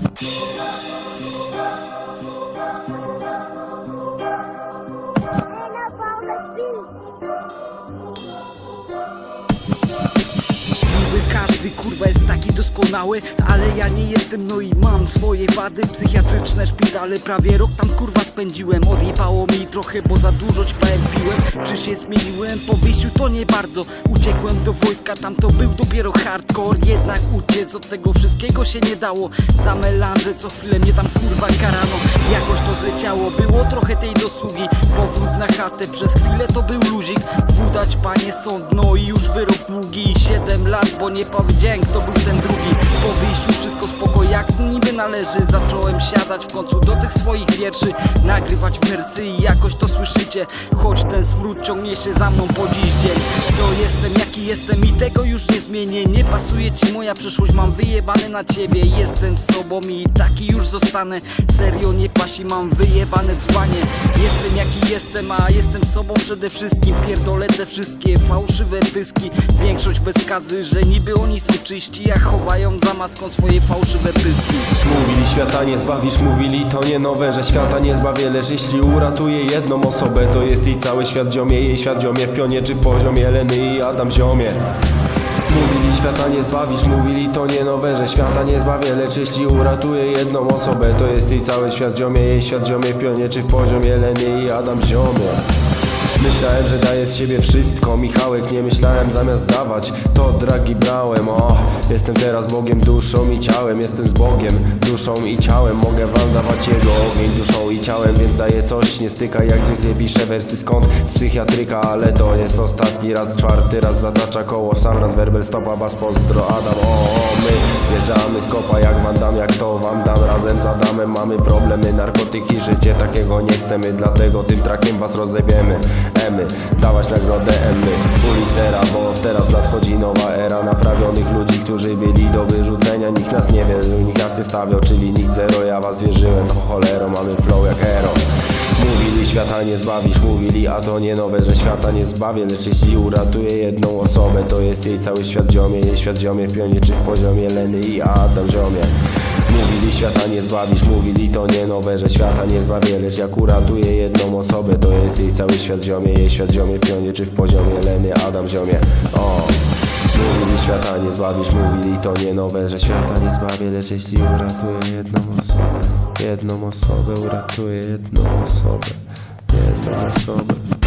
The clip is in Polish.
Thank you. Każdy kurwa jest taki doskonały Ale ja nie jestem, no i mam swoje wady. Psychiatryczne szpitale, prawie rok tam kurwa spędziłem. Odjebało mi trochę, bo za dużo ćpałem piłem. Czy się zmieniłem? Po wyjściu to nie bardzo. Uciekłem do wojska, tam to był dopiero hardcore. Jednak uciec od tego wszystkiego się nie dało. Za melanże co chwilę mnie tam kurwa karano. Jakoś to zleciało, było trochę tej dosługi. Powrót na chatę, przez chwilę to był luzik. Wudać panie sąd, no i już wyrok długi. Siedem lat, bo nie powiedziałem kto był ten drugi? Po wyjściu wszystko spoko jak niby należy. Zacząłem siadać w końcu do tych swoich wierszy. Nagrywać wersy i jakoś to słyszycie. Choć ten smród ciągnie się za mną po dziś dzień. To jestem jaki jestem i tego już nie zmienię. Nie pasuje ci moja przyszłość, mam wyjebane na ciebie. Jestem sobą i taki już zostanę. Serio nie pasi, mam wyjebane dzbanie. Jestem jaki jestem, a jestem sobą przede wszystkim. Pierdolę te wszystkie fałszywe pyski. Większość bez skazy, że niby oni są czyści A chowają za maską swoje fałszywe pyski. Mówili świata nie zbawisz, mówili to nie nowe Że świata nie zbawię, lecz jeśli uratuje jedną osobę To jest jej cały świat ziomie, jej świat ziomie. W pionie czy w poziomie, Leny i Adam ziomie. Mówili świata nie zbawisz, mówili to nie nowe Że świata nie zbawię, lecz jeśli uratuje jedną osobę To jest jej cały świat ziomie, jej świat ziomie. W pionie czy w poziomie, Leny i Adam ziomie Myślałem, że daję z siebie wszystko. Michałek, nie myślałem zamiast dawać To dragi brałem, o Jestem teraz Bogiem duszą i ciałem. Jestem z Bogiem duszą i ciałem. Mogę wam dawać Jego ogień duszą i ciałem Więc daję coś, nie styka Jak zwykle piszę wersy skąd? Z psychiatryka Ale to jest ostatni raz, czwarty raz Zatacza koło. Sam raz werbel stopa Bas pozdro Adam, o, o my Wjeżdżamy z kopa jak wam dam, jak to wam dam. Razem z Adamem mamy problemy Narkotyki, życie takiego nie chcemy. Dlatego tym trakiem was rozebiemy Emy, dawać nagrodę Emy Ulicera, bo teraz nadchodzi nowa era Naprawionych ludzi, którzy byli do wyrzucenia. Nikt nas nie wie, nikt nas nie stawiał Czyli nikt zero, ja was wierzyłem Po cholero, mamy flow jak hero Mówili świata nie zbawisz, mówili a to nie nowe, że świata nie zbawię. Lecz jeśli uratuje jedną osobę, to jest jej cały świat ziomie. Jej świat ziomie w pionie czy w poziomie Leny i Adam ziomie Mówili świata nie zbawisz, mówili to nie nowe, że świata nie zbawię Lecz jak uratuje jedną osobę, to jest jej cały świat ziomie. Jej świat ziomie w pionie czy w poziomie. Leny, Adam ziomie. O. Mówili świata nie zbawisz, mówili to nie nowe, że świata nie zbawię Lecz jeśli uratuje jedną osobę Jedną osobę, uratuje jedną osobę Jedną osobę